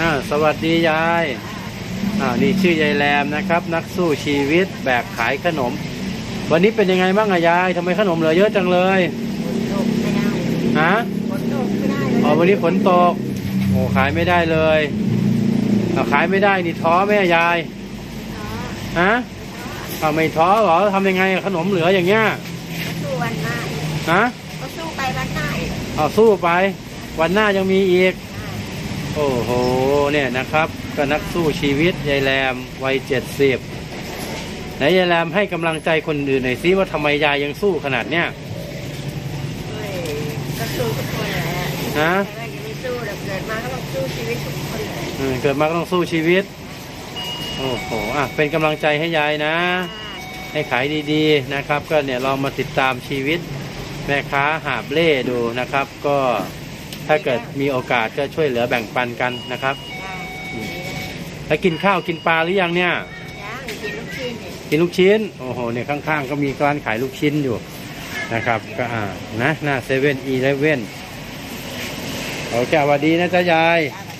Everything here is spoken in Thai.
อ่าสวัสดียายอ่านี่ชื่อยายแรมนะครับ นักสู้ชีวิตแบกขายขนม วันนี้เป็นยังไงบ้างอะยายทำไมขนมเหลือเยอะจังเลยฝนตกไม่ได้ฮะฝนตกไม่ได้เลยอ๋อวันนี้ฝนตกโอ้ขายไม่ได้เลยเอาขายไม่ได้นี่ท้อไหมอะยายฮะเอาไม่ท้อเหรอทำยังไงอะขนมเหลืออย่างเงี้ยก็สู้วันหน้าอีกฮะก็สู้ไปวันหน้าอีกเอาสู้ไป วันหน้ายังมีอีก โอ้โห เนี่ยนะครับ ก็นักสู้ชีวิตยายแรมวัยเจ็ดสิบไหนยายแรมให้กำลังใจคนอื่นหน่อยซิว่าทำไมยายยังสู้ขนาดเนี้ยเฮ้ยก็สู้ทุกคนแหละฮะแต่ว่าจะไม่สู้หรอกเกิดมาก็ต้องสู้ชีวิตทุกคนเลยเออเกิดมาก็ต้องสู้ชีวิต โอ้โห อะ เป็นกำลังใจให้ยายนะ ให้ขายดีๆนะครับ ก็เนี่ยเรามาติดตามชีวิต แม่ค้าหาบเล่ดูนะครับ ก็ ถ้าเกิดมีโอกาสก็ช่วยเหลือแบ่งปันกันนะครับ แล้วกินข้าวกินปลาหรือยังเนี่ยย่างกินลูกชิ้นเนี่ยกินลูกชิ้น โอ้โห เนี่ยข้างๆ ก็มีร้านขายลูกชิ้นอยู่นะครับ ก็อ่านะหน้าเซเว่นอีเลฟเว่นโอเคสวัสดีนะจ๊ะยายจ้า